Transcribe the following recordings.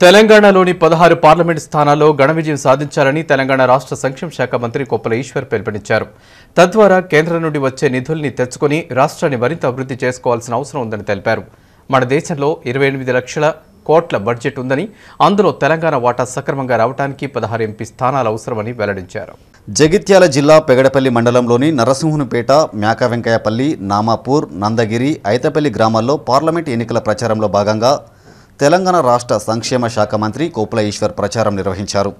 తెలంగాణలోని పదహారు పార్లమెంట్ స్థానాల్లో ఘన విజయం సాధించాలని తెలంగాణ రాష్ట్ర సంక్షేమ శాఖ మంత్రి కొప్పల ఈశ్వర్ పిలుపునిచ్చారు. తద్వారా కేంద్రం నుండి వచ్చే నిధుల్ని తెచ్చుకొని రాష్ట్రాన్ని మరింత అభివృద్ధి చేసుకోవాల్సిన అవసరం ఉందని తెలిపారు. మన దేశంలో ఇరవై ఎనిమిది లక్షల కోట్ల బడ్జెట్ ఉందని అందులో తెలంగాణ వాటా సక్రమంగా రావడానికి పదహారు ఎంపీ స్థానాలు అవసరమని వెల్లడించారు. జగిత్యాల జిల్లా పెగడపల్లి మండలంలోని నరసింహునిపేట మేక వెంకయ్యపల్లి నామాపూర్ నందగిరి ఐతపల్లి గ్రామాల్లో పార్లమెంట్ ఎన్నికల ప్రచారంలో భాగంగా తెలంగాణ రాష్ట్ర సంక్షేమ శాఖ మంత్రి కోపుల ఈశ్వర్ ప్రచారం నిర్వహించారు.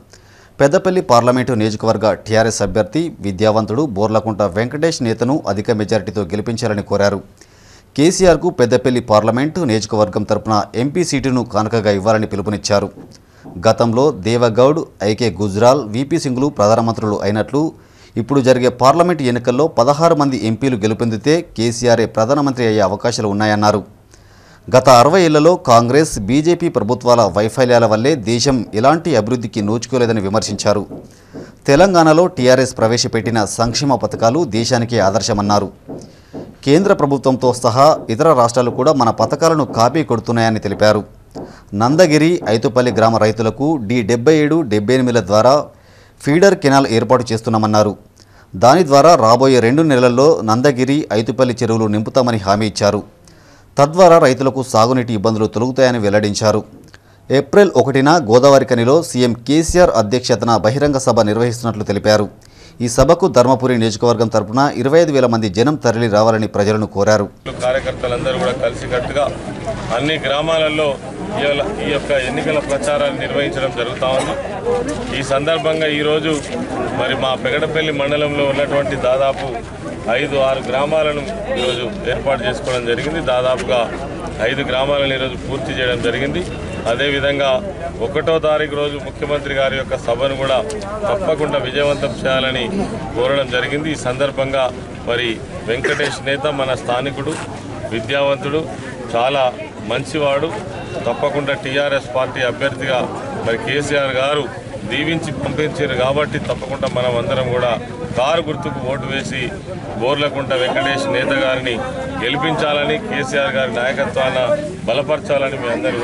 పెద్దపల్లి పార్లమెంటు నియోజకవర్గ టీఆర్ఎస్ అభ్యర్థి విద్యావంతుడు బోర్లకుంట వెంకటేష్ నేతను అధిక మెజారిటీతో గెలిపించాలని కోరారు. కేసీఆర్కు పెద్దపల్లి పార్లమెంటు నియోజకవర్గం తరపున ఎంపీ సీటును కానుకగా ఇవ్వాలని పిలుపునిచ్చారు. గతంలో దేవగౌడ్ ఐకే గుజ్రాల్ వీపీ సింగ్లు ప్రధానమంత్రులు అయినట్లు ఇప్పుడు జరిగే పార్లమెంటు ఎన్నికల్లో పదహారు మంది ఎంపీలు గెలుపొందితే కేసీఆర్ఏ ప్రధానమంత్రి అయ్యే అవకాశాలు ఉన్నాయన్నారు. గత అరవై ఏళ్ళలో కాంగ్రెస్ బీజేపీ ప్రభుత్వాల వైఫల్యాల వల్లే దేశం ఎలాంటి అభివృద్ధికి నోచుకోలేదని విమర్శించారు. తెలంగాణలో టీఆర్ఎస్ ప్రవేశపెట్టిన సంక్షేమ పథకాలు దేశానికే ఆదర్శమన్నారు. కేంద్ర ప్రభుత్వంతో సహా ఇతర రాష్ట్రాలు కూడా మన పథకాలను కాపీ కొడుతున్నాయని తెలిపారు. నందగిరి ఐతుపల్లి గ్రామ రైతులకు డి డెబ్బై ఏడు డెబ్బై ఎనిమిదిల ద్వారా ఫీడర్ కెనాల్ ఏర్పాటు చేస్తున్నామన్నారు. దాని ద్వారా రాబోయే రెండు నెలల్లో నందగిరి ఐతుపల్లి చెరువులు నింపుతామని హామీ ఇచ్చారు. తద్వారా రైతులకు సాగునీటి ఇబ్బందులు తొలగుతాయని వెల్లడించారు. ఏప్రిల్ ఒకటిన గోదావరి కనిలో సీఎం కేసీఆర్ అధ్యక్షతన బహిరంగ సభ నిర్వహిస్తున్నట్లు తెలిపారు. ఈ సభకు ధర్మపురి నియోజకవర్గం తరపున ఇరవై ఐదు వేల మంది జనం తరలి రావాలని ప్రజలను కోరారు. కార్యకర్తలందరూ కూడా కలిసికట్టుగా అన్ని గ్రామాలలో ఈ యొక్క ఎన్నికల ప్రచారాన్ని నిర్వహించడం జరుగుతూ ఉంది. ఈ సందర్భంగా ఈరోజు మరి మా పెగడపల్లి మండలంలో ఉన్నటువంటి దాదాపు ఐదు ఆరు గ్రామాలను ఈరోజు ఏర్పాటు చేసుకోవడం జరిగింది. దాదాపుగా ఐదు గ్రామాలను ఈరోజు పూర్తి చేయడం జరిగింది. అదేవిధంగా ఒకటో తారీఖు రోజు ముఖ్యమంత్రి గారి యొక్క సభను కూడా తప్పకుండా విజయవంతం చేయాలని కోరడం జరిగింది. ఈ సందర్భంగా మరి వెంకటేష్ నేత మన స్థానికుడు విద్యావంతుడు చాలా మంచివాడు. తప్పకుండా టీఆర్ఎస్ పార్టీ అభ్యర్థిగా మరి కేసీఆర్ గారు దీవించి పంపించారు కాబట్టి తప్పకుండా మనం అందరం కూడా కారు గుర్తుకు ఓటు వేసి బోర్లకుంట వెంకటేష్ నేత గారిని గెలిపించాలని కేసీఆర్ గారి నాయకత్వాన్ని బలపరచాలని మీ అందరూ